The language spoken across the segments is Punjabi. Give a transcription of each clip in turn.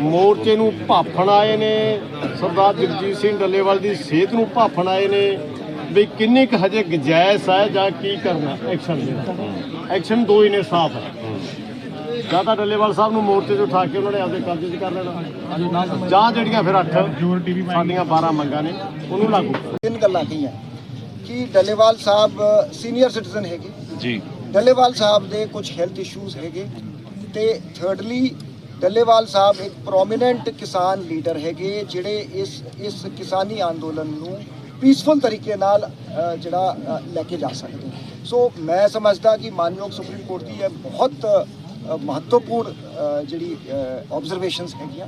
ਮੋਰਚੇ ਨੂੰ ਭਾਫਣ ਆਏ ਨੇ ਸਰਦਾਰ ਜਗਜੀਤ ਸਿੰਘ ਡੱਲੇਵਾਲ ਦੀ ਸਿਹਤ ਨੂੰ ਭਾਫਣ ਆਏ ਨੇ ਵੀ ਕਿੰਨੀ ਕੁ ਹਜੇ ਗੁੰਜਾਇਸ਼ ਹੈ ਜਾਂ ਕੀ ਕਰਨਾ ਐਕਸ਼ਨ ਦੇ ਐਕਸ਼ਨ ਦੋ ਹੀ ਨੇ ਸਾਫ਼ ਹੈ। ਜਾਂ ਤਾਂ ਡੱਲੇਵਾਲ ਸਾਹਿਬ ਨੂੰ ਮੋਰਚੇ 'ਚ ਉਠਾ ਕੇ ਉਹਨਾਂ ਨੇ ਆਪਦੇ ਕਬਜ਼ੇ 'ਚ ਕਰ ਲੈਣਾ। ਜਾਂ ਜਿਹੜੀਆਂ ਫਿਰ ਅੱਠ ਸਾਡੀਆਂ 12 ਮੰਗਾਂ ਨੇ ਉਹਨੂੰ ਲਾਗੂ ਤਿੰਨ ਗੱਲਾਂ ਕਹੀਆਂ। ਕਿ ਡੱਲੇਵਾਲ ਸਾਹਿਬ ਸੀਨੀਅਰ ਸਿਟੀਜ਼ਨ ਹੈਗੇ। ਜੀ। ਡੱਲੇਵਾਲ ਸਾਹਿਬ ਦੇ ਕੁਝ ਹੈਲਥ ਇਸ਼ੂਜ਼ ਹੈਗੇ। ਤੇ ਥਰਡਲੀ ਡੱਲੇਵਾਲ ਸਾਹਿਬ ਇੱਕ ਪ੍ਰੋਮਿਨੈਂਟ ਕਿਸਾਨ ਲੀਡਰ ਹੈਗੇ, ਜਿਹੜੇ ਇਸ ਇਸ ਕਿਸਾਨੀ ਅੰਦੋਲਨ ਨੂੰ ਪੀਸਫੁਲ ਤਰੀਕੇ ਨਾਲ ਜਿਹੜਾ ਲੈ ਕੇ ਜਾ ਸਕਦੇ ਸੋ ਮੈਂ ਸਮਝਦਾ ਕਿ ਮਾਨਯੋਗ ਸੁਪਰੀਮ ਕੋਰਟ ਦੀ ਇਹ ਬਹੁਤ ਮਹੱਤਵਪੂਰਨ ਜਿਹੜੀ ਆਬਜ਼ਰਵੇਸ਼ਨਸ ਹੈਗੀਆਂ।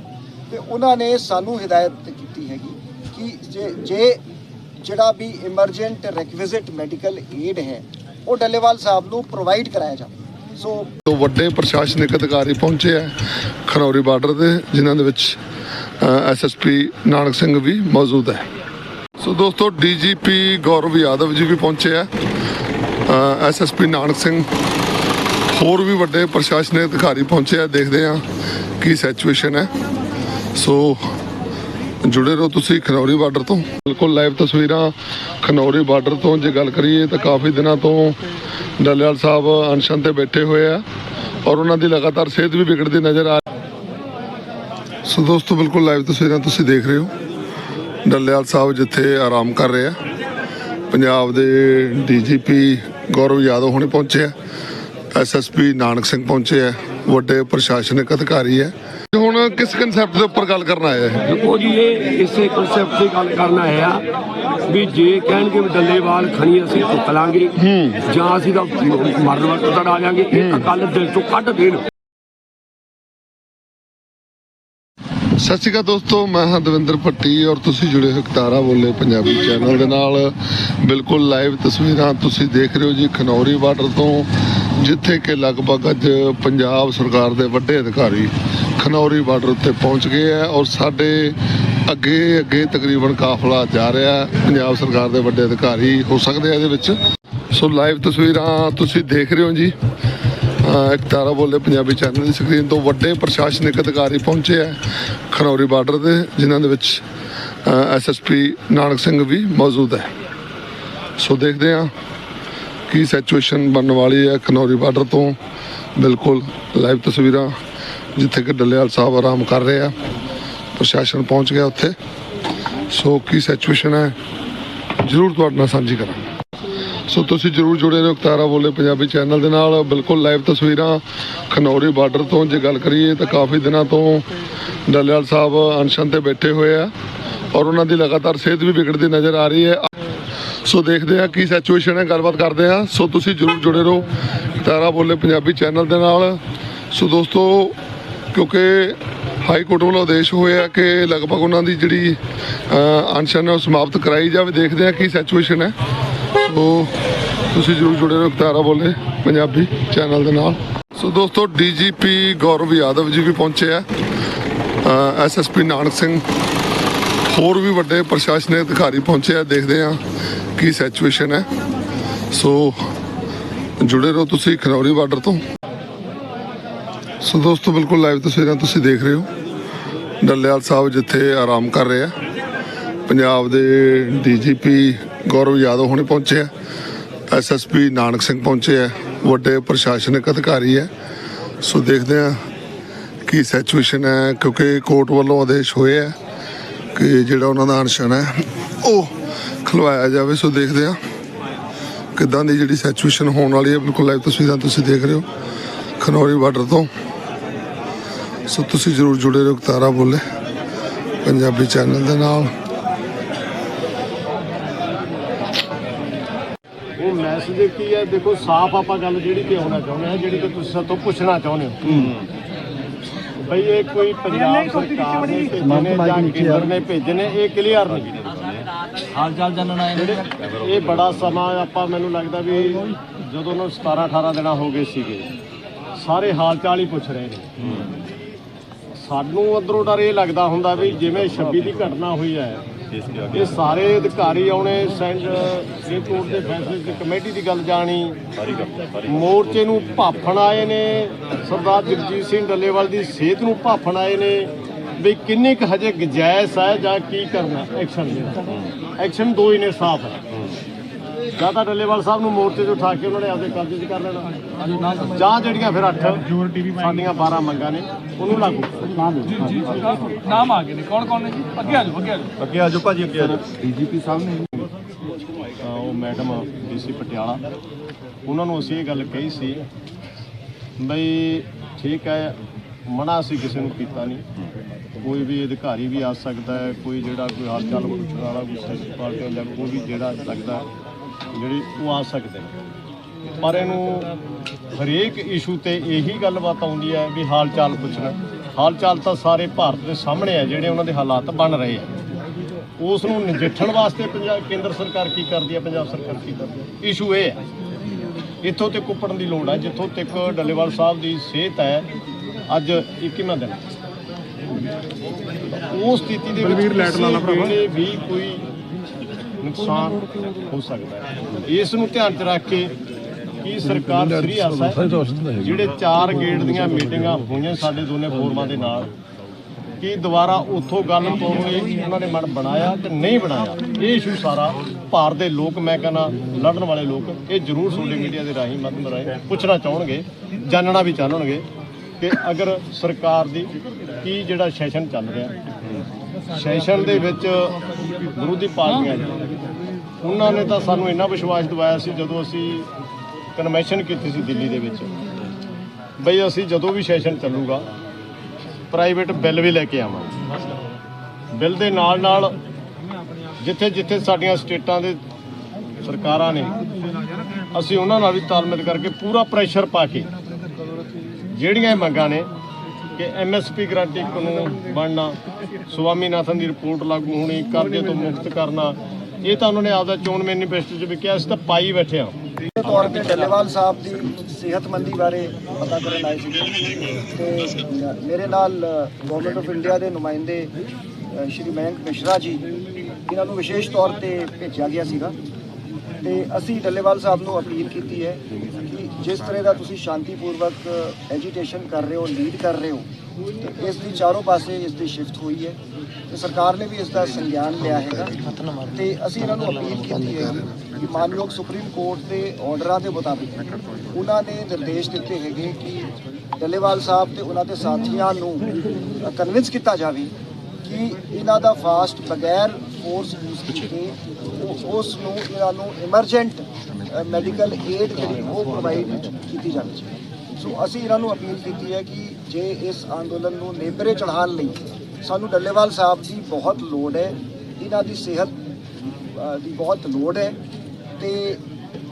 ਤੇ ਉਹਨਾਂ ਨੇ ਸਾਨੂੰ ਹਦਾਇਤ ਕੀਤੀ ਹੈਗੀ ਕਿ ਜੇ ਜੇ ਜਿਹੜਾ ਵੀ ਇਮਰਜੈਂਟ ਰਿਕਵਿਜ਼ਿਟ ਮੈਡੀਕਲ ਏਡ ਹੈ, ਉਹ ਡੱਲੇਵਾਲ ਸਾਹਿਬ ਨੂੰ ਪ੍ਰੋਵਾਈਡ ਕਰਾਇਆ ਜਾਵੇ। ਸੋ ਵੱਡੇ ਪ੍ਰਸ਼ਾਸਨਿਕ ਅਧਿਕਾਰੀ ਪਹੁੰਚੇ ਆ ਖਨੌਰੀ ਬਾਰਡਰ ਤੇ ਜਿਨ੍ਹਾਂ ਦੇ ਵਿੱਚ ਐਸਐਸਪੀ ਨਾਨਕ ਸਿੰਘ ਵੀ ਮੌਜੂਦ ਹੈ। ਸੋ ਦੋਸਤੋ ਡੀਜੀਪੀ ਗੌਰਵ ਯਾਦਵ ਜੀ ਵੀ ਪਹੁੰਚੇ ਆ। ਐਸਐਸਪੀ ਨਾਨਕ ਸਿੰਘ ਹੋਰ ਵੀ ਵੱਡੇ ਪ੍ਰਸ਼ਾਸਨਿਕ ਅਧਿਕਾਰੀ ਪਹੁੰਚੇ ਆ। ਦੇਖਦੇ ਆ ਕੀ ਸਿਚੁਏਸ਼ਨ ਹੈ। ਸੋ ਜੁੜੇ ਰਹੋ ਤੁਸੀਂ ਖਨੌਰੀ ਬਾਰਡਰ ਤੋਂ। ਬਿਲਕੁਲ ਲਾਈਵ ਤਸਵੀਰਾਂ ਖਨੌਰੀ ਬਾਰਡਰ ਤੋਂ। ਜੇ ਗੱਲ ਕਰੀਏ ਤਾਂ ਕਾਫੀ ਦਿਨਾਂ ਤੋਂ ਡੱਲੇਵਾਲ ਸਾਹਿਬ ਅਨਸ਼ਨ ਤੇ ਬੈਠੇ ਹੋਏ ਆ ਔਰ ਉਹਨਾਂ ਦੀ ਲਗਾਤਾਰ ਸਿਹਤ ਵੀ ਵਿਗੜਦੀ ਨਜ਼ਰ ਆ ਸੋ ਦੋਸਤੋ, ਬਿਲਕੁਲ ਲਾਈਵ ਤਸਵੀਰਾਂ ਤੁਸੀਂ ਦੇਖ ਰਹੇ ਹੋ। ਡੱਲੇਵਾਲ ਸਾਹਿਬ ਜਿੱਥੇ ਆਰਾਮ ਕਰ ਰਹੇ ਆ। ਪੰਜਾਬ ਦੇ ਡੀਜੀਪੀ ਗੌਰਵ ਯਾਦਵ ਹੁਣੇ ਪਹੁੰਚੇ ਆ। ਐਸਐਸਪੀ ਨਾਨਕ ਸਿੰਘ ਪਹੁੰਚੇ ਆ। ਵੱਡੇ ਪ੍ਰਸ਼ਾਸਨਿਕ ਅਧਿਕਾਰੀ ਹੈ ਹੁਣ ਕਿਸ ਕਨਸੈਪਟ ਦੇ ਉੱਪਰ ਗੱਲ ਕਰਨ ਆਏ ਹੈ ਦੇਖੋ ਜੀ, ਇਹ ਇਸੇ ਕਨਸੈਪਟ ਦੀ ਗੱਲ ਕਰਨਾ ਹੈ ਵੀ ਜੇ ਕਹਿਣਗੇ ਵੀ ਡੱਲੇਵਾਲ ਖਣੀ ਅਸੀਂ ਚੁੱਕ ਲਾਂਗੇ ਜਾਂ ਅਸੀਂ ਤਾਂ ਮਰਨ ਵਕਤ ਤੱਕ ਆ ਜਾਾਂਗੇ ਇੱਕ ਗੱਲ ਦਿਲ ਤੋਂ ਕੱਢ ਦੇਣ। ਸਤਿ ਸ਼੍ਰੀ ਅਕਾਲ ਦੋਸਤੋ ਮੈਂ ਹਾਂ ਦਵਿੰਦਰ ਭੱਟੀ ਔਰ ਤੁਸੀਂ ਜੁੜੇ ਹੋ ਤਾਰਾ ਬੋਲੇ ਪੰਜਾਬੀ ਚੈਨਲ ਦੇ ਨਾਲ। ਬਿਲਕੁਲ ਲਾਈਵ ਤਸਵੀਰਾਂ ਤੁਸੀਂ ਦੇਖ ਰਹੇ ਹੋ ਜੀ ਖਨੌਰੀ ਬਾਰਡਰ ਤੋਂ ਜਿੱਥੇ ਕਿ ਲਗਭਗ ਅੱਜ ਪੰਜਾਬ ਸਰਕਾਰ ਦੇ ਵੱਡੇ ਅਧਿਕਾਰੀ ਖਨੌਰੀ ਬਾਰਡਰ ਉੱਤੇ ਪਹੁੰਚ ਗਏ ਆ ਔਰ ਸਾਡੇ ਅੱਗੇ ਅੱਗੇ ਤਕਰੀਬਨ ਕਾਫਲਾ ਜਾ ਰਿਹਾ ਪੰਜਾਬ ਸਰਕਾਰ ਦੇ ਵੱਡੇ ਅਧਿਕਾਰੀ ਹੋ ਸਕਦੇ ਆ ਇਹਦੇ ਵਿੱਚ। ਸੋ ਲਾਈਵ ਤਸਵੀਰਾਂ ਤੁਸੀਂ ਦੇਖ ਰਹੇ ਹੋ ਜੀ। ਇੱਕ ਤਾਰਾ ਬੋਲੇ ਪੰਜਾਬੀ ਚੈਨਲ ਦੀ ਸਕਰੀਨ ਤੋਂ ਵੱਡੇ ਪ੍ਰਸ਼ਾਸਨਿਕ ਅਧਿਕਾਰੀ ਪਹੁੰਚੇ ਆ ਖਨੌਰੀ ਬਾਰਡਰ ਦੇ, ਜਿਨ੍ਹਾਂ ਦੇ ਵਿੱਚ ਐਸਐਸਪੀ ਨਾਨਕ ਸਿੰਘ ਵੀ ਮੌਜੂਦ ਹੈ। ਸੋ ਦੇਖਦੇ ਹਾਂ ਕੀ ਸਿਚੁਏਸ਼ਨ ਬਣਨ ਵਾਲੀ ਹੈ ਖਨੌਰੀ ਬਾਰਡਰ ਤੋਂ। ਬਿਲਕੁਲ ਲਾਈਵ ਤਸਵੀਰਾਂ ਜਿੱਥੇ ਕਿ ਡੱਲੇਵਾਲ ਸਾਹਿਬ ਆਰਾਮ ਕਰ ਰਹੇ ਆ। ਪ੍ਰਸ਼ਾਸਨ ਪਹੁੰਚ ਗਿਆ ਉੱਥੇ। ਸੋ ਕੀ ਸਿਚੁਏਸ਼ਨ ਹੈ, ਜ਼ਰੂਰ ਤੁਹਾਡੇ ਨਾਲ ਸਾਂਝੀ ਕਰਾਂਗੇ। ਸੋ ਤੁਸੀਂ ਜਰੂਰ ਜੁੜੇ ਰਹੋ ਤਾਰਾ ਬੋਲੇ ਪੰਜਾਬੀ ਚੈਨਲ ਦੇ ਨਾਲ। ਬਿਲਕੁਲ ਲਾਈਵ ਤਸਵੀਰਾਂ ਖਨੌਰੀ ਬਾਰਡਰ ਤੋਂ ਜੇ ਗੱਲ ਕਰੀਏ ਤਾਂ ਕਾਫੀ ਦਿਨਾਂ ਤੋਂ ਡੱਲੇਵਾਲ ਸਾਹਿਬ ਅਨਸ਼ਨ ਤੇ ਬੈਠੇ ਹੋਏ ਆ ਔਰ ਉਹਨਾਂ ਦੀ ਲਗਾਤਾਰ ਸਿਹਤ ਵੀ ਵਿਗੜਦੀ ਨਜ਼ਰ ਆ ਰਹੀ ਹੈ। ਸੋ ਦੇਖਦੇ ਆ ਕੀ ਸਿਚੁਏਸ਼ਨ ਹੈ, ਗੱਲਬਾਤ ਕਰਦੇ ਆ ਸੋ ਤੁਸੀਂ ਜਰੂਰ ਜੁੜੇ ਰਹੋ ਤਾਰਾ ਬੋਲੇ ਪੰਜਾਬੀ ਚੈਨਲ ਦੇ ਨਾਲ। ਸੋ ਦੋਸਤੋ, ਕਿਉਂਕਿ ਹਾਈ ਕੋਰਟ ਵੱਲੋਂ ਆਦੇਸ਼ ਹੋਇਆ ਕਿ ਲਗਭਗ ਉਹਨਾਂ ਦੀ ਜਿਹੜੀ ਅ, ਅਨਸ਼ਨ ਹੈ ਉਹ ਸਮਾਪਤ ਕਰਾਈ ਜਾਵੇ। ਦੇਖਦੇ ਆ ਕੀ ਸਿਚੁਏਸ਼ਨ ਹੈ। ਸੋ ਤੁਸੀਂ ਜਰੂਰ ਜੁੜੇ ਰਹੋ ਤਾਰਾ ਬੋਲੇ ਪੰਜਾਬੀ ਚੈਨਲ ਦੇ ਨਾਲ। ਸੋ ਦੋਸਤੋ ਡੀਜੀਪੀ ਗੌਰਵ ਯਾਦਵ ਜੀ ਵੀ ਪਹੁੰਚੇ ਆ। ਐਸਐਸਪੀ ਨਾਨਕ ਸਿੰਘ ਹੋਰ ਵੀ ਵੱਡੇ ਪ੍ਰਸ਼ਾਸਨਿਕ ਅਧਿਕਾਰੀ ਪਹੁੰਚੇ ਆ। ਦੇਖਦੇ ਆ ਕੀ ਸਿਚੁਏਸ਼ਨ ਹੈ। ਸੋ ਜੁੜੇ ਰਹੋ ਤੁਸੀਂ ਖਨੌਰੀ ਬਾਰਡਰ ਤੋਂ। ਸੋ ਦੋਸਤੋ, ਬਿਲਕੁਲ ਲਾਈਵ ਤਸਵੀਰਾਂ ਤੁਸੀਂ ਦੇਖ ਰਹੇ ਹੋ। ਡੱਲੇਵਾਲ ਸਾਹਿਬ ਜਿੱਥੇ ਆਰਾਮ ਕਰ ਰਹੇ ਆ। ਪੰਜਾਬ ਦੇ ਡੀਜੀਪੀ ਗੌਰਵ ਯਾਦਵ ਹੁਣੇ ਪਹੁੰਚੇ ਆ। ਐਸਐਸਪੀ ਨਾਨਕ ਸਿੰਘ ਪਹੁੰਚੇ ਆ। ਵੱਡੇ ਪ੍ਰਸ਼ਾਸਨਿਕ ਅਧਿਕਾਰੀ ਹੈ ਸੋ ਦੇਖਦੇ ਆ ਕੀ ਸਿਚੁਏਸ਼ਨ ਹੈ, ਕਿਉਂਕਿ ਕੋਰਟ ਵੱਲੋਂ ਆਦੇਸ਼ ਹੋਏ ਆ ਕਿ ਜਿਹੜਾ ਉਹਨਾਂ ਦਾ ਅਨਸ਼ਨ ਹੈ, ਉਹ ਖਲਵਾਇਆ ਜਾਵੇ। ਸੋ ਦੇਖਦੇ ਆ ਕਿੱਦਾਂ ਦੀ ਜਿਹੜੀ ਸਿਚੁਏਸ਼ਨ ਹੋਣ ਵਾਲੀ ਹੈ। ਬਿਲਕੁਲ ਲਾਈਵ ਤਸਵੀਰਾਂ ਤੁਸੀਂ ਦੇਖ ਰਹੇ ਹੋ। ਖਨੌਰੀ ਬਾਰਡਰ ਤੋਂ ਸੋ ਤੁਸੀਂ ਜਰੂਰ ਜੁੜੇ ਰਹੋ ਤਾਰਾ ਬੋਲੇ ਪੰਜਾਬੀ ਚੈਨਲ ਦੇ ਨਾਲ। ਉਹ ਮੈਸੇਜ ਕੀ ਹੈ? ਦੇਖੋ ਸਾਫ਼ ਆਪਾਂ ਗੱਲ ਜਿਹੜੀ ਤੇ ਆਉਣਾ ਚਾਹੁੰਦੇ ਹਾਂ ਜਿਹੜੀ ਕਿ ਤੁਸੀਂ ਸਾਤੋਂ ਪੁੱਛਣਾ ਚਾਹੁੰਦੇ ਹੋ। ਬਈ ਇਹ ਕੋਈ ਪੰਜਾਬ ਸਰਕਾਰ ਨੇ ਭੇਜੇ ਨੇ ਜਾਂ ਕੇਂਦਰ ਨੇ ਭੇਜੇ ਨੇ ਇਹ ਕਲੀਅਰ ਨਹੀਂ ਹਾਲ ਚਾਲ ਜਾਣਨ ਆਏ ਇਹ ਬੜਾ ਸਮਾਂ ਆਪਾਂ ਮੈਨੂੰ ਲੱਗਦਾ ਵੀ ਜਦੋਂ ਨੂੰ 17 18 ਦਿਨਾਂ ਹੋ ਗਏ ਸੀਗੇ ਸਾਰੇ ਹਾਲ ਚਾਲ ਹੀ ਪੁੱਛ ਰਹੇ ਨੇ। ਸਾਨੂੰ ਅੰਦਰੋਂ ਡਰ ਇਹ ਲੱਗਦਾ ਹੁੰਦਾ ਵੀ ਜਿਵੇਂ 26 ਦੀ ਘਟਨਾ ਹੋਈ ਹੈ ਇਹ ਸਾਰੇ ਅਧਿਕਾਰੀ ਆਉਣੇ ਸੈਂਡ ਸੁਪਰੀਮ ਕੋਰਟ ਦੇ ਫੈਸਲੇ ਤੇ ਕਮੇਟੀ ਦੀ ਗੱਲ ਜਾਣੀ। ਮੋਰਚੇ ਨੂੰ ਭਾਫਣ ਆਏ ਨੇ ਸਰਦਾਰ ਜਗਜੀਤ ਸਿੰਘ ਡੱਲੇਵਾਲ ਦੀ ਸਿਹਤ ਨੂੰ ਭਾਫਣ ਆਏ ਨੇ ਵੀ ਕਿੰਨੀ ਕੁ ਹਜੇ ਗੁੰਜਾਇਸ਼ ਹੈ ਜਾਂ ਕੀ ਕਰਨਾ ਐਕਸ਼ਨ ਐਕਸ਼ਨ ਦੋ ਹੀ ਨੇ ਸਾਫ਼ ਹੈ। ਜਾਂ ਤਾਂ ਡੱਲੇਵਾਲ ਸਾਹਿਬ ਨੂੰ ਮੋਰਚੇ 'ਚ ਉਠਾ ਕੇ ਉਹਨਾਂ ਨੇ ਆਪਦੇ ਕਬਜ਼ੇ 'ਚ ਕਰ ਲੈਣਾ। ਜਾਂ ਜਿਹੜੀਆਂ ਫਿਰ ਅੱਠ ਸਾਡੀਆਂ 12 ਮੰਗਾਂ ਨੇ ਉਹਨੂੰ ਲਾਗੂ ਨਾਮ ਆ ਗਏ ਨੇ। ਕੌਣ ਕੌਣ ਨੇ ਜੀ? ਅੱਗੇ ਆ ਜਾਓ ਅੱਗੇ ਆ ਜਾਓ। ਅੱਗੇ ਆਜੋ ਭਾਜੀ ਅੱਗੇ ਆਜੋ ਡੀਜੀਪੀ ਸਾਹਿਬ ਨੇ ਉਹ ਮੈਡਮ ਡੀਸੀ ਪਟਿਆਲਾ ਉਹਨਾਂ ਨੂੰ ਅਸੀਂ ਇਹ ਗੱਲ ਕਹੀ ਸੀ ਬਈ ਠੀਕ ਹੈ ਮਨਾ ਅਸੀਂ ਕਿਸੇ ਨੂੰ ਕੀਤਾ ਨਹੀਂ। ਕੋਈ ਵੀ ਅਧਿਕਾਰੀ ਵੀ ਆ ਸਕਦਾ ਹੈ ਕੋਈ ਜਿਹੜਾ ਕੋਈ ਹਾਲ ਚਾਲ ਪੁੱਛਣ ਵਾਲਾ ਕੋਈ ਪਾਰਟੀ ਜਾਂ ਕੋਈ ਵੀ ਜਿਹੜਾ ਲੱਗਦਾ ਹੈ, ਜਿਹੜੀ ਉਹ ਆ ਸਕਦੇ ਨੇ। ਪਰ ਇਹਨੂੰ ਹਰੇਕ ਇਸ਼ੂ ਤੇ ਇਹੀ ਗੱਲਬਾਤ ਆਉਂਦੀ ਹੈ ਵੀ ਹਾਲ ਚਾਲ ਪੁੱਛਣਾ। ਹਾਲ ਚਾਲ ਤਾਂ ਸਾਰੇ ਭਾਰਤ ਦੇ ਸਾਹਮਣੇ ਆ ਜਿਹੜੇ ਉਹਨਾਂ ਦੇ ਹਾਲਾਤ ਬਣ ਰਹੇ ਆ। ਉਸ ਨੂੰ ਨਜਿੱਠਣ ਵਾਸਤੇ ਪੰਜਾਬ ਕੇਂਦਰ ਸਰਕਾਰ ਕੀ ਕਰਦੀ ਹੈ ਪੰਜਾਬ ਸਰਕਾਰ ਕੀ ਕਰਦੀ ਹੈ? ਇਸ਼ੂ ਇਹ ਹੈ ਇੱਥੋਂ ਤੇ ਕੁੱਪਣ ਦੀ ਲੋੜ ਹੈ ਜਿੱਥੋਂ ਤੱਕ ਡੱਲੇਵਾਲ ਸਾਹਿਬ ਦੀ ਸਿਹਤ ਹੈ ਅੱਜ 21ਵਾਂ ਦਿਨ। ਉਸ ਸਥਿਤੀ ਦੇ ਵਿੱਚ ਵੀ ਕੋਈ ਨੁਕਸਾਨ ਹੋ ਸਕਦਾ ਹੈ। ਇਸ ਨੂੰ ਧਿਆਨ 'ਚ ਰੱਖ ਕੇ ਕੀ ਸਰਕਾਰ ਸੀਰੀਅਸ ਹੈ ਜਿਹੜੇ ਚਾਰ ਗੇੜ ਦੀਆਂ ਮੀਟਿੰਗਾਂ ਹੋਈਆਂ ਸਾਡੇ ਦੋਨੇ ਫੋਰਮਾਂ ਦੇ ਨਾਲ ਕੀ ਦੁਬਾਰਾ ਉੱਥੋਂ ਗੱਲ ਲਈ ਉਹਨਾਂ ਨੇ ਮਨ ਬਣਾਇਆ ਕਿ ਨਹੀਂ ਬਣਾਇਆ? ਇਹ ਇਸ਼ੂ ਸਾਰਾ ਭਾਰਤ ਦੇ ਲੋਕ ਮੈਂ ਕਹਿੰਦਾ ਲੜਨ ਵਾਲੇ ਲੋਕ ਇਹ ਜ਼ਰੂਰ ਸੋਸ਼ਲ ਮੀਡੀਆ ਦੇ ਰਾਹੀਂ ਮਾਧਿਅਮ ਰਾਹੀਂ ਪੁੱਛਣਾ ਚਾਹਣਗੇ ਜਾਣਨਾ ਵੀ ਚਾਹਣਗੇ ਕਿ ਅਗਰ ਸਰਕਾਰ ਦੀ ਕੀ ਜਿਹੜਾ ਸੈਸ਼ਨ ਚੱਲ ਰਿਹਾ ਸੈਸ਼ਨ ਦੇ ਵਿੱਚ ਵਿਰੋਧੀ ਪਾਰਟੀਆਂ ਨੇ। ਉਹਨਾਂ ਨੇ ਤਾਂ ਸਾਨੂੰ ਇੰਨਾ ਵਿਸ਼ਵਾਸ ਦਿਵਾਇਆ ਸੀ ਜਦੋਂ ਅਸੀਂ ਕਨਵੈਨਸ਼ਨ ਕੀਤੀ ਸੀ ਦਿੱਲੀ ਦੇ ਵਿੱਚ। ਬਈ ਅਸੀਂ ਜਦੋਂ ਵੀ ਸੈਸ਼ਨ ਚੱਲੂਗਾ, ਪ੍ਰਾਈਵੇਟ ਬਿੱਲ ਵੀ ਲੈ ਕੇ ਆਵਾਂਗੇ। ਬਿੱਲ ਦੇ ਨਾਲ ਨਾਲ ਜਿੱਥੇ ਜਿੱਥੇ ਸਾਡੀਆਂ ਸਟੇਟਾਂ ਦੇ ਸਰਕਾਰਾਂ ਨੇ, ਅਸੀਂ ਉਹਨਾਂ ਨਾਲ ਵੀ ਤਾਲਮੇਲ ਕਰਕੇ ਪੂਰਾ ਪ੍ਰੈਸ਼ਰ ਪਾ ਕੇ ਜਿਹੜੀਆਂ ਮੰਗਾਂ ਨੇ ਕਿ ਐਮਐਸਪੀ ਗਰੰਟੀ ਕਾਨੂੰਨ ਬਣਨਾ ਸੁਆਮੀਨਾਥਨ ਦੀ ਰਿਪੋਰਟ ਲਾਗੂ ਹੋਣੀ ਕਰਜ਼ੇ ਤੋਂ ਮੁਕਤ ਕਰਨਾ, ਇਹ ਤਾਂ ਉਹਨਾਂ ਨੇ ਆਪਦਾ ਚੋਣ ਮੈਨੀਫੈਸਟੋ 'ਚ ਵੀ ਕਿਹਾ, ਅਸੀਂ ਤਾਂ ਪਾਈ ਬੈਠੇ ਹਾਂ। ਤੌਰ ਤੇ ਡੱਲੇਵਾਲ ਸਾਹਿਬ ਦੀ ਸਿਹਤਮੰਦੀ ਬਾਰੇ ਪਤਾ ਕਰਨ ਆਏ ਸੀਗੇ। ਤੇ ਮੇਰੇ ਨਾਲ ਗਵਰਨਮੈਂਟ ਆਫ ਇੰਡੀਆ ਦੇ ਨੁਮਾਇੰਦੇ ਸ਼੍ਰੀ ਮਯੰਕ ਮਿਸ਼ਰਾ ਜੀ, ਇਹਨਾਂ ਨੂੰ ਵਿਸ਼ੇਸ਼ ਤੌਰ ਤੇ ਭੇਜਿਆ ਗਿਆ ਸੀਗਾ। ਤੇ ਅਸੀਂ ਡੱਲੇਵਾਲ ਸਾਹਿਬ ਨੂੰ ਅਪੀਲ ਕੀਤੀ ਹੈ ਜਿਸ ਤਰ੍ਹਾਂ ਦਾ ਤੁਸੀਂ ਸ਼ਾਂਤੀਪੂਰਵਕ ਐਜੀਟੇਸ਼ਨ ਕਰ ਰਹੇ ਹੋ ਲੀਡ ਕਰ ਰਹੇ ਹੋ, ਤੇ ਇਸ ਦੀ ਚਾਰੋਂ ਪਾਸੇ ਇਸ ਦੀ ਸ਼ਿਫਟ ਹੋਈ ਹੈ। ਤੇ ਸਰਕਾਰ ਨੇ ਵੀ ਇਸ ਦਾ ਸੰਗਿਆਨ ਲਿਆ ਹੈਗਾ। ਤੇ ਅਸੀਂ ਇਹਨਾਂ ਨੂੰ ਅਪੀਲ ਕੀਤੀ ਹੈ ਕਿ ਮਾਨਯੋਗ ਸੁਪਰੀਮ ਕੋਰਟ ਦੇ ਆਰਡਰਾਂ ਦੇ ਮੁਤਾਬਿਕ ਉਹਨਾਂ ਨੇ ਨਿਰਦੇਸ਼ ਦਿੱਤੇ ਹੈਗੇ ਕਿ ਡੱਲੇਵਾਲ ਸਾਹਿਬ ਤੇ ਉਹਨਾਂ ਦੇ ਸਾਥੀਆਂ ਨੂੰ ਕਨਵਿੰਸ ਕੀਤਾ ਜਾਵੇ ਕਿ ਇਹਨਾਂ ਦਾ ਫਾਸਟ ਬਗੈਰ ਫੋਰਸ ਯੂਜ਼ ਕੀਤੇ, ਉਹ- ਉਸ ਨੂੰ, ਇਹਨਾਂ ਨੂੰ ਐਮਰਜੈਂਟ ਮੈਡੀਕਲ ਏਡ ਜਿਹੜੀ ਉਹ ਪ੍ਰੋਵਾਈਡ ਕੀਤੀ ਜਾਣੀ ਚਾਹੀਦੀ ਸੋ ਅਸੀਂ ਇਹਨਾਂ ਨੂੰ ਅਪੀਲ ਕੀਤੀ ਹੈ ਕਿ ਜੇ ਇਸ ਅੰਦੋਲਨ ਨੂੰ ਨੇਪਰੇ ਚੜ੍ਹਾਉਣ ਲਈ ਸਾਨੂੰ ਡੱਲੇਵਾਲ ਸਾਹਿਬ ਦੀ ਬਹੁਤ ਲੋੜ ਹੈ, ਇਹਨਾਂ ਦੀ ਸਿਹਤ ਦੀ ਬਹੁਤ ਲੋੜ ਹੈ ਤੇ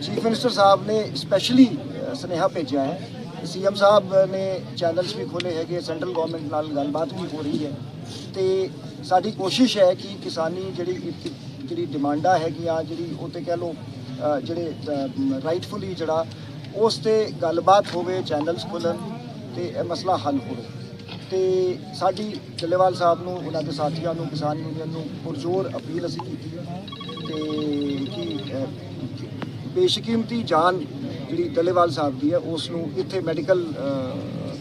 ਚੀਫ ਮਿਨਿਸਟਰ ਸਾਹਿਬ ਨੇ ਸਪੈਸ਼ਲੀ ਸੁਨੇਹਾ ਭੇਜਿਆ ਹੈ। ਸੀਐਮ ਸਾਹਿਬ ਨੇ ਚੈਨਲਸ ਵੀ ਖੋਲੇ ਹੈਗੇ ਸੈਂਟਰਲ ਗਵਰਨਮੈਂਟ ਨਾਲ ਗੱਲਬਾਤ ਵੀ ਹੋ ਰਹੀ ਹੈ ਤੇ ਸਾਡੀ ਕੋਸ਼ਿਸ਼ ਹੈ ਕਿ ਕਿਸਾਨੀ ਜਿਹੜੀ ਇੱਕ- ਜਿਹੜੀ ਡਿਮਾਂਡਾਂ ਹੈਗੀਆਂ, ਜਿਹੜੀ ਉਹ ਤੇ ਕਹਿ ਲਓ ਜਿਹੜੇ ਰਾਈਟਫੁਲੀ ਜਿਹੜਾ, ਉਸ ਤੇ ਗੱਲਬਾਤ ਹੋਵੇ ਚੈਨਲਸ ਖੁੱਲ੍ਹਣ ਤੇ ਇਹ ਮਸਲਾ ਹੱਲ ਹੋਵੇ। ਤੇ ਸਾਡੀ ਡੱਲੇਵਾਲ ਸਾਹਿਬ ਨੂੰ, ਉਹਨਾਂ ਦੇ ਸਾਥੀਆਂ ਨੂੰ, ਕਿਸਾਨ ਯੂਨੀਅਨ ਨੂੰ ਪੁਰਜ਼ੋਰ ਅਪੀਲ ਅਸੀਂ ਕੀਤੀ ਹੈ ਤੇ ਕਿ ਬੇਸ਼ਕੀਮਤੀ ਜਾਨ ਜਿਹੜੀ ਡੱਲੇਵਾਲ ਸਾਹਿਬ ਦੀ ਹੈ, ਉਸ ਨੂੰ ਇੱਥੇ ਮੈਡੀਕਲ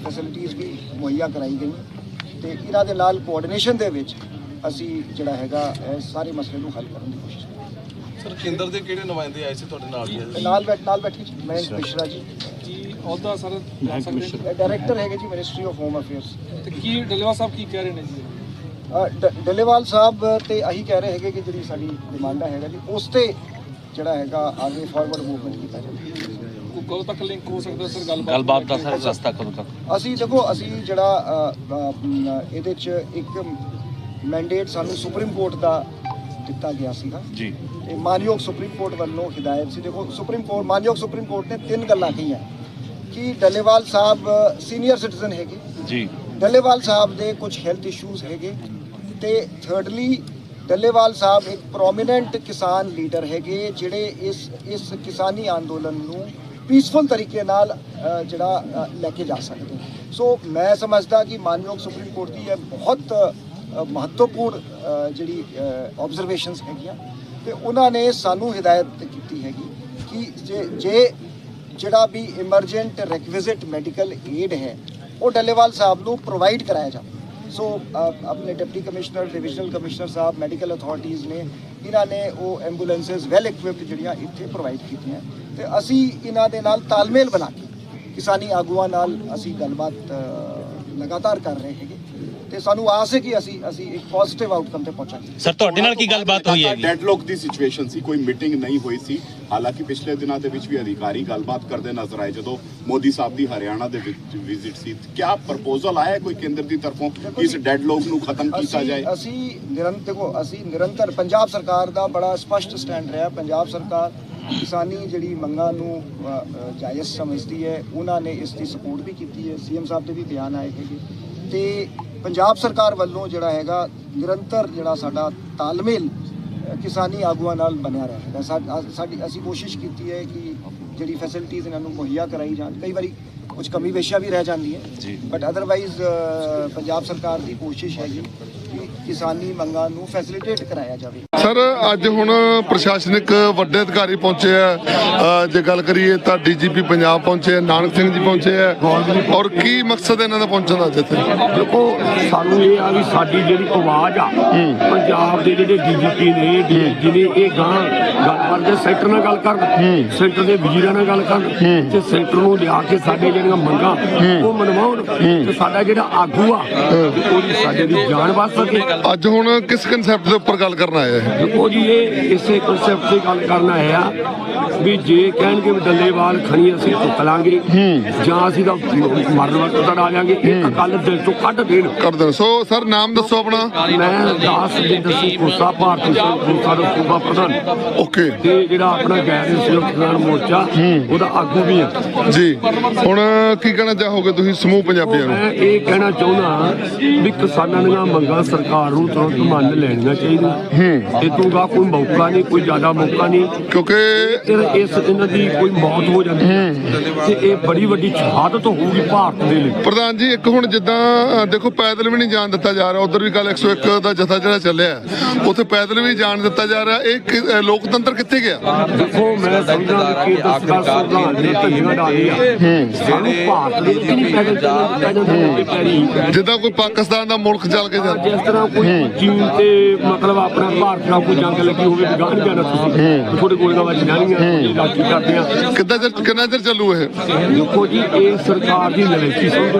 ਫੈਸਿਲਿਟੀਆਂ ਵੀ ਮੁਹੱਈਆ ਕਰਾਈ ਗਈਆਂ। ਤੇ ਇਹਨਾਂ ਦੇ ਨਾਲ ਕੋਆਰਡੀਨੇਸ਼ਨ ਦੇ ਵਿੱਚ ਅਸੀਂ ਜਿਹੜਾ ਹੈਗਾ, ਇਹ ਸਾਰੇ ਮਸਲੇ ਨੂੰ ਹੱਲ ਕਰਨ ਦੀ ਕੋਸ਼ਿਸ਼ ਸਰ ਕੇਂਦਰ ਦੇ ਕਿਹੜੇ ਨੁਮਾਇੰਦੇ ਆਏ ਸੀ ਤੁਹਾਡੇ ਨਾਲ? ਜੀ ਨਾਲ ਬੈਠ ਨਾਲ ਬੈਠੇ ਜੀ ਮੈਂ ਮਿਸ਼ਰਾ ਜੀ। ਜੀ ਅਹੁਦਾ ਸਰ? ਡਾਇਰੈਕਟਰ ਹੈਗੇ ਜੀ ਮਿਨਿਸਟਰੀ ਆਫ ਹੋਮ ਅਫੇਅਰਸ। ਤੇ ਕੀ ਡਲੇਵਾ ਸਾਹਿਬ ਕੀ ਕਹਿ ਰਹੇ ਨੇ ਜੀ? ਡੱਲੇਵਾਲ ਸਾਹਿਬ ਤੇ ਆਹੀ ਕਹਿ ਰਹੇ ਹੈਗੇ ਕਿ ਜਿਹੜੀ ਸਾਡੀ ਡਿਮਾਂਡ ਹੈਗਾ ਜੀ ਉਸ ਤੇ ਜਿਹੜਾ ਹੈਗਾ ਆਗੇ ਫਾਰਵਰਡ ਮੂਵਮੈਂਟ ਕੀਤਾ ਜਾਵੇ। ਕਦੋਂ ਤੱਕ ਲਿੰਕ ਹੋ ਸਕਦਾ ਸਰ ਗੱਲਬਾਤ ਗੱਲਬਾਤ ਦਾ ਸਰ ਰਸਤਾ ਕਦੋਂ ਤੱਕ? ਅਸੀਂ ਦੇਖੋ ਅਸੀਂ ਜਿਹੜਾ ਇਹਦੇ ਚ ਇੱਕ ਮੈਂਡੇਟ ਸਾਨੂੰ ਸੁਪਰੀਮ ਕੋਰਟ ਦਾ ਦਿੱਤਾ ਗਿਆ ਸੀਗਾ। ਜੀ। ਮਾਨਯੋਗ ਸੁਪਰੀਮ ਕੋਰਟ ਵੱਲੋਂ ਹਦਾਇਤ ਸੀ। ਦੇਖੋ ਸੁਪਰੀਮ ਕੋਰਟ ਮਾਨਯੋਗ ਸੁਪਰੀਮ ਕੋਰਟ ਨੇ ਤਿੰਨ ਗੱਲਾਂ ਕਹੀਆਂ। ਕਿ ਡੱਲੇਵਾਲ ਸਾਹਿਬ ਸੀਨੀਅਰ ਸਿਟੀਜ਼ਨ ਹੈਗੇ। ਜੀ। ਡੱਲੇਵਾਲ ਸਾਹਿਬ ਦੇ ਕੁਝ ਹੈਲਥ ਇਸ਼ੂਜ਼ ਹੈਗੇ। ਤੇ ਥਰਡਲੀ ਡੱਲੇਵਾਲ ਸਾਹਿਬ ਇੱਕ ਪ੍ਰੋਮਿਨੈਂਟ ਕਿਸਾਨ ਲੀਡਰ ਹੈਗੇ ਜਿਹੜੇ ਇਸ ਇਸ ਕਿਸਾਨੀ ਅੰਦੋਲਨ ਨੂੰ ਪੀਸਫੁਲ ਤਰੀਕੇ ਨਾਲ ਜਿਹੜਾ ਲੈ ਕੇ ਜਾ ਸਕਦੇ ਸੋ ਮੈਂ ਸਮਝਦਾ ਕਿ ਮਾਨਯੋਗ ਸੁਪਰੀਮ ਕੋਰਟ ਦੀ ਇਹ ਬਹੁਤ ਮਹੱਤਵਪੂਰਨ ਜਿਹੜੀ ਆਬਜ਼ਰਵੇਸ਼ਨਸ ਹੈਗੀਆਂ। ਤੇ ਉਹਨਾਂ ਨੇ ਸਾਨੂੰ ਹਦਾਇਤ ਕੀਤੀ ਹੈਗੀ ਕਿ ਜੇ ਜੇ ਜਿਹੜਾ ਵੀ ਇਮਰਜੈਂਟ ਰੈਕਵਿਜ਼ਿਟ ਮੈਡੀਕਲ ਏਡ ਹੈ, ਉਹ ਡੱਲੇਵਾਲ ਸਾਹਿਬ ਨੂੰ ਪ੍ਰੋਵਾਈਡ ਕਰਾਇਆ ਜਾਵੇ। ਸੋ ਆਪਣੇ ਡਿਪਟੀ ਕਮਿਸ਼ਨਰ ਡਿਵੀਜ਼ਨਲ ਕਮਿਸ਼ਨਰ ਸਾਹਿਬ ਮੈਡੀਕਲ ਅਥਾਰਟੀਆਂ ਨੇ, ਇਹਨਾਂ ਨੇ ਉਹ ਐਂਬੂਲੈਂਸਸ ਵੈਲ ਇਕਵਿਪਡ ਜਿਹੜੀਆਂ ਇੱਥੇ ਪ੍ਰੋਵਾਈਡ ਕੀਤੀਆਂ। ਤੇ ਅਸੀਂ ਇਹਨਾਂ ਦੇ ਨਾਲ ਤਾਲਮੇਲ ਬਣਾ ਕੇ ਕਿਸਾਨੀ ਆਗੂਆਂ ਨਾਲ ਅਸੀਂ ਗੱਲਬਾਤ ਲਗਾਤਾਰ ਕਰ ਰਹੇ ਹੈਗੇ। ਤੇ ਸਾਨੂੰ ਆਸ ਹੈ ਕਿ ਅਸੀਂ ਅਸੀਂ ਇੱਕ ਪੋਜ਼ਿਟਿਵ ਆਊਟਕਮ ਤੇ ਪਹੁੰਚਾਂਗੇ। ਸਰ ਤੁਹਾਡੇ ਨਾਲ ਕੀ ਗੱਲਬਾਤ ਹੋਈ ਹੈਗੀ? ਡੈਡਲੌਕ ਦੀ ਸਿਚੁਏਸ਼ਨ ਸੀ ਕੋਈ ਮੀਟਿੰਗ ਨਹੀਂ ਹੋਈ ਸੀ। ਹਾਲਾਂਕਿ ਪਿਛਲੇ ਦਿਨਾਂ ਦੇ ਵਿੱਚ ਵੀ ਅਧਿਕਾਰੀ ਗੱਲਬਾਤ ਕਰਦੇ ਨਜ਼ਰ ਆਏ ਜਦੋਂ ਮੋਦੀ ਸਾਹਿਬ ਦੀ ਹਰਿਆਣਾ ਦੇ ਵਿੱਚ ਵਿਜ਼ਿਟ ਸੀ। ਕਿਆ ਪ੍ਰਪੋਜ਼ਲ ਆਇਆ ਹੈ ਕੋਈ ਕੇਂਦਰ ਦੀ ਤਰਫੋਂ ਕਿ ਇਸ ਡੈਡਲੌਕ ਨੂੰ ਖਤਮ ਕੀਤਾ ਜਾਏ? ਅਸੀਂ ਨਿਰੰਤਰ ਦੇਖੋ ਅਸੀਂ ਨਿਰੰਤਰ ਪੰਜਾਬ ਸਰਕਾਰ ਦਾ ਬੜਾ ਸਪਸ਼ਟ ਸਟੈਂਡ ਰਿਹਾ। ਪੰਜਾਬ ਸਰਕਾਰ ਕਿਸਾਨੀ ਜਿਹੜੀ ਮੰਗਾਂ ਨੂੰ ਜਾਇਜ਼ ਸਮਝਦੀ ਹੈ। ਉਹਨਾਂ ਨੇ ਇਸ ਦੀ ਸਪੋਰਟ ਵੀ ਕੀਤੀ ਹੈ। ਸੀਐਮ ਸਾਹਿਬ ਦੇ ਵੀ ਬਿਆਨ ਆਏ ਹੈਗੇ। ਤੇ ਪੰਜਾਬ ਸਰਕਾਰ ਵੱਲੋਂ ਜਿਹੜਾ ਹੈਗਾ ਨਿਰੰਤਰ ਜਿਹੜਾ ਸਾਡਾ ਤਾਲਮੇਲ ਕਿਸਾਨੀ ਆਗੂਆਂ ਨਾਲ ਬਣਿਆ ਰਿਹਾ ਸਾਡੀ ਅਸੀਂ ਕੋਸ਼ਿਸ਼ ਕੀਤੀ ਹੈ ਕਿ ਜਿਹੜੀ ਫੈਸਿਲਿਟੀਜ਼ ਇਹਨਾਂ ਨੂੰ ਮੁਹੱਈਆ ਕਰਾਈ ਜਾਣ। ਕਈ ਵਾਰੀ ਕੁਝ ਕਮੀ ਵੇਸ਼ੀਆਂ ਵੀ ਰਹਿ ਜਾਂਦੀ ਹੈ ਬਟ ਅਦਰਵਾਈਜ਼ ਪੰਜਾਬ ਸਰਕਾਰ ਦੀ ਕੋਸ਼ਿਸ਼ ਹੈਗੀ ਕਿਸਾਨੀ ਮੰਗਾਂ ਨੂੰ ਫੈਸਿਲਿਟੇਟ ਕਰਾਇਆ ਜਾਵੇ। ਸਰ ਅੱਜ ਹੁਣ ਪ੍ਰਸ਼ਾਸਨਿਕ ਵੱਡੇ ਅਧਿਕਾਰੀ ਪਹੁੰਚੇ ਆ। ਜੇ ਗੱਲ ਕਰੀਏ ਤਾਂ ਡੀਜੀਪੀ ਪੰਜਾਬ ਪਹੁੰਚੇ ਆ ਨਾਨਕ ਸਿੰਘ ਜੀ ਪਹੁੰਚੇ ਆ। ਔਰ ਕੀ ਮਕਸਦ ਇਹਨਾਂ ਦਾ ਪਹੁੰਚਣ ਦਾ ਅੱਜ ਇੱਥੇ? ਦੇਖੋ ਸਾਨੂੰ ਇਹ ਆ ਵੀ ਸਾਡੀ ਜਿਹੜੀ ਆਵਾਜ਼ ਆ ਪੰਜਾਬ ਦੇ ਜਿਹੜੇ ਡੀਜੀਪੀ ਨੇ ਡੀਜੀ ਨੇ ਇਹ ਗਾਂ ਗੱਲ ਕਰਦੇ ਸੈਂਟਰ ਨਾਲ ਗੱਲ ਕਰਨ ਸੈਂਟਰ ਦੇ ਵਜ਼ੀਰਾਂ ਨਾਲ ਗੱਲ ਕਰਨ ਤੇ ਸੈਂਟਰ ਨੂੰ ਲਿਆ ਕੇ ਸਾਡੇ ਜਿਹੜੀਆਂ ਮੰਗਾਂ ਉਹ ਮਨਵਾਉਣ ਤੇ ਸਾਡਾ ਜਿਹੜਾ ਆਗੂ ਆ ਉਹਦੀ ਸਾਡੇ ਦੀ ਜਾਨ ਬਚ ਸਕੇ। ਅੱਜ ਹੁਣ ਕਿਸ ਕਨਸੈਪਟ ਦੇ ਉੱਪਰ ਗੱਲ ਕਰਨ ਆਏ ਆ ਦੇਖੋ ਜੀ ਇਹ ਇਸੇ ਕਨਸੈਪਟ ਦੀ ਗੱਲ ਕਰਨਾ ਹੈ ਆ ਵੀ ਜੇ ਕਹਿਣਗੇ ਵੀ ਡੱਲੇਵਾਲ ਖਣੀ ਅਸੀਂ ਚੁੱਕ ਲਾਂਗੇ ਜਾਂ ਅਸੀਂ ਤਾਂ ਮਰਨ ਵਕਤ ਤੱਕ ਆ ਜਾਾਂਗੇ ਇਹ ਤਾਂ ਗੱਲ ਦਿਲ ਤੋਂ ਕੱਢ ਦੇਣ। ਕਰ ਦੇਣ। ਸੋ ਸਰ ਨਾਮ ਦੱਸੋ ਆਪਣਾ। ਮੈਂ ਦਾਸ ਜਿੰਦਰ ਸਿੰਘ ਕੋਸਾ ਭਾਰਤੀ ਕੋਸਾ ਦਾ ਸੂਬਾ ਪ੍ਰਧਾਨ। ਓਕੇ। ਤੇ ਜਿਹੜਾ ਆਪਣਾ ਗੈਰ ਸੰਯੁਕਤ ਕਿਸਾਨ ਮੋਰਚਾ ਉਹਦਾ ਆਗੂ ਵੀ ਹੈ ਜੀ। ਹੁਣ ਕੀ ਕਹਿਣਾ ਚਾਹੋਗੇ ਤੁਸੀਂ ਸਮੂਹ ਪੰਜਾਬੀਆਂ ਨੂੰ? ਮੈਂ ਇਹ ਕਹਿਣਾ ਚਾਹੁੰਦਾ ਵੀ ਕਿਸਾਨਾਂ ਦੀਆਂ ਮੰਗਾਂ ਸਰਕਾਰ ਨੂੰ ਤੁਰੰਤ ਮੰਨ ਲੈਣੀਆਂ ਚਾਹੀਦੀਆਂ। ਇਹ ਤੋਂ ਗਾ ਕੋਈ ਮੌਕਾ ਨਹੀਂ ਕੋਈ ਜ਼ਿਆਦਾ ਮੌਕਾ ਨਹੀਂ। ਕਿਉਂਕਿ ਇਸ ਇਹਨਾਂ ਦੀ ਕੋਈ ਮੌਤ ਹੋ ਜਾਂਦੀ ਹੈ। ਤੇ ਇਹ ਬੜੀ ਵੱਡੀ ਸ਼ਹਾਦਤ ਹੋਊਗੀ ਭਾਰਤ ਦੇ ਲਈ। ਪ੍ਰਧਾਨ ਜੀ ਇੱਕ ਹੁਣ ਜਿੱਦਾਂ ਦੇਖੋ ਪੈਦਲ ਵੀ ਨਹੀਂ ਜਾਣ ਦਿੱਤਾ ਜਾ ਰਿਹਾ। ਉਧਰ ਵੀ ਕੱਲ 101 ਦਾ ਜਥਾ ਜਿਹੜਾ ਚੱਲਿਆ ਉੱਥੇ ਪੈਦਲ ਵੀ ਜਾਣ ਦਿੱਤਾ ਜਾ ਰਿਹਾ। ਇਹ ਲੋਕਤੰਤਰ ਕਿੱਥੇ ਗਿਆ? ਦੇਖੋ ਮੈਂ ਸਮਝਦਾ ਕਿ ਦਸਤਾਰ ਸੰਵਿਧਾਨ ਦੇ ਧੰਨੀਆਂ ਡਾਲੀ ਆ ਸਾਨੂੰ ਭਾਰਤ ਦੇ ਜਿੱਦਾਂ ਕੋਈ ਪਾਕਿਸਤਾਨ ਦਾ ਮੁਲਕ ਚੱਲ ਕੇ ਜਾਂਦਾ। ਜਿਸ ਤਰ੍ਹਾਂ ਕੋਈ ਚੀਨ ਤੇ ਮਤਲਬ ਆਪਣਾ ਭਾਰਤ ਨਾਲ ਕੋਈ ਜੰਗ ਲੱਗੀ ਹੋਵੇ ਵੀ ਗਾਹ ਨਹੀਂ ਜਾਣਾ ਤੁਸੀਂ। ਤੁਹਾਡੇ ਗੋਲੀਆਂ ਵੱਜ ਜਾਣਗੀਆਂ ਇਹ ਰਾਜੀ ਕਰਦੇ ਆ। ਕਿੱਦਾਂ ਚਿਰ ਕਿੰਨਾ ਚਿਰ ਚੱਲੂ ਇਹ? ਦੇਖੋ ਜੀ ਇਹ ਸਰਕਾਰ ਦੀ ਨਲੇਕੀ ਸਮਝੋ।